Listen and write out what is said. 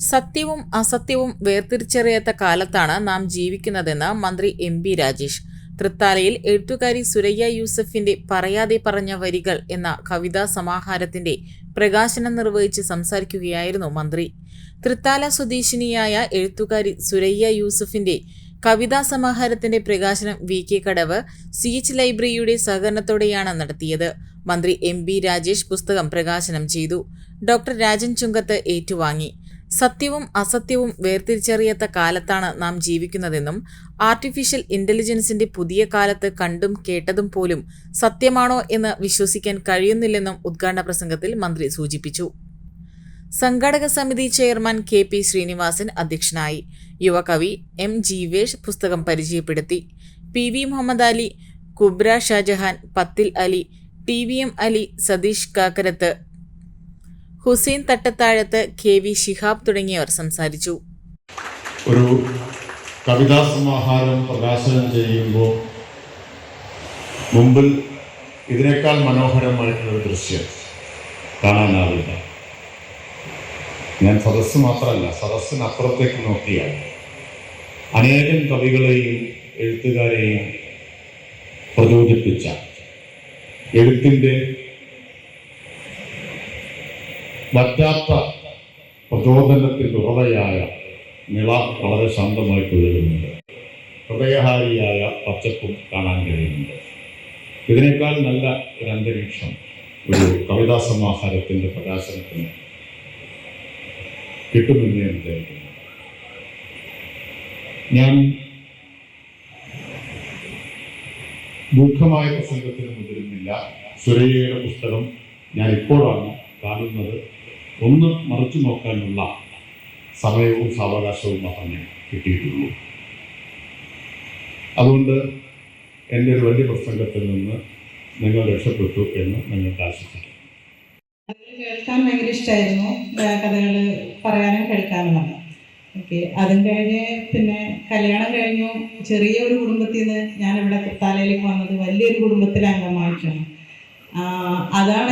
സത്യവും അസത്യവും വേർതിരിച്ചറിയാത്ത കാലത്താണ് നാം ജീവിക്കുന്നതെന്ന് മന്ത്രി എം ബി രാജേഷ്. തൃത്താലയിൽ എഴുത്തുകാരി സുരയ്യ യൂസഫിന്റെ പറയാതെ പറഞ്ഞ വരികൾ എന്ന കവിതാ സമാഹാരത്തിന്റെ പ്രകാശനം നിർവഹിച്ച് സംസാരിക്കുകയായിരുന്നു മന്ത്രി. തൃത്താല സ്വദേശിനിയായ എഴുത്തുകാരി സുരയ്യ യൂസഫിന്റെ കവിതാ സമാഹാരത്തിന്റെ പ്രകാശനം V K Kadavu C H ലൈബ്രറിയുടെ സഹകരണത്തോടെയാണ് നടത്തിയത്. മന്ത്രി എം ബി രാജേഷ് പുസ്തകം പ്രകാശനം ചെയ്തു. ഡോക്ടർ രാജൻ ചുങ്കത്ത് ഏറ്റുവാങ്ങി. സത്യവും അസത്യവും വേർതിരിച്ചറിയാത്ത കാലത്താണ് നാം ജീവിക്കുന്നതെന്നും ആർട്ടിഫിഷ്യൽ ഇന്റലിജൻസിന്റെ പുതിയ കാലത്ത് കണ്ടും കേട്ടതും പോലും സത്യമാണോ എന്ന് വിശ്വസിക്കാൻ കഴിയുന്നില്ലെന്നും ഉദ്ഘാടന പ്രസംഗത്തിൽ മന്ത്രി സൂചിപ്പിച്ചു. സംഘാടക സമിതി ചെയർമാൻ കെ പി ശ്രീനിവാസൻ അധ്യക്ഷനായി. യുവകവി എം ജീവേഷ് പുസ്തകം പരിചയപ്പെടുത്തി. P V Muhammad Ali Kubra Shajahan Pathil Ali T V M Ali Satheesh Kakkarath Hussain Thattathazhath K V Shihab തുടങ്ങിയവർ സംസാരിച്ചു. ഒരു കവിതാ സമാഹാരം പ്രകാശനം ചെയ്യുമ്പോൾ മുമ്പിൽ ഇതിനേക്കാൾ മനോഹരമായിട്ടുള്ള ഒരു ദൃശ്യം കാണാനാവില്ല. ഞാൻ സദസ്സ് മാത്രമല്ല സദസ്സിനപ്പുറത്തേക്ക് നോക്കിയാൽ അനേകം കവികളെയും എഴുത്തുകാരെയും പ്രചോദിപ്പിച്ച എഴുത്തിന്റെ വറ്റാത്ത പ്രചോദനത്തിന്റെ ഉറവയായ നിള വളരെ ശാന്തമായി തുടരുന്നുണ്ട്. ഹൃദയഹാരിയായ പച്ചപ്പും കാണാൻ കഴിയുന്നുണ്ട്. ഇതിനേക്കാൾ നല്ല ഒരു അന്തരീക്ഷം ഒരു കവിതാ സമാഹാരത്തിന്റെ പ്രകാശനത്തിന് കിട്ടുമെന്ന് ഞാൻ വിചാരിക്കുന്നു. ഞാൻ ദീർഘമായ പ്രസംഗത്തിന് മുതിരുന്നില്ല. സുരയ്യയുടെ പുസ്തകം ഞാൻ ഇപ്പോഴാണ് കാണുന്നത് ഒന്ന് മറച്ചു നോക്കാനുള്ള സമയവും സാവകാശവും മാത്രമേ കിട്ടിയിട്ടുള്ളൂ. അതുകൊണ്ട് എന്റെ ഒരു വലിയ പ്രസംഗത്തിൽ നിന്ന് നിങ്ങൾ രക്ഷപ്പെട്ടു എന്ന് നിങ്ങൾക്ക് ആശിക്കുന്നു കേൾക്കാൻ ഭയങ്കര ഇഷ്ടമായിരുന്നു കഥകൾ പറയാനും കേൾക്കാനുമാണ് ഓക്കെ അതും കഴിഞ്ഞ് പിന്നെ കല്യാണം കഴിഞ്ഞു. ചെറിയ ഒരു കുടുംബത്തിൽ നിന്ന് ഞാൻ ഇവിടെ തൃത്താലയിലേക്ക് വന്നത് വലിയൊരു കുടുംബത്തിലെ അംഗമായിട്ടാണ്. അതാണ്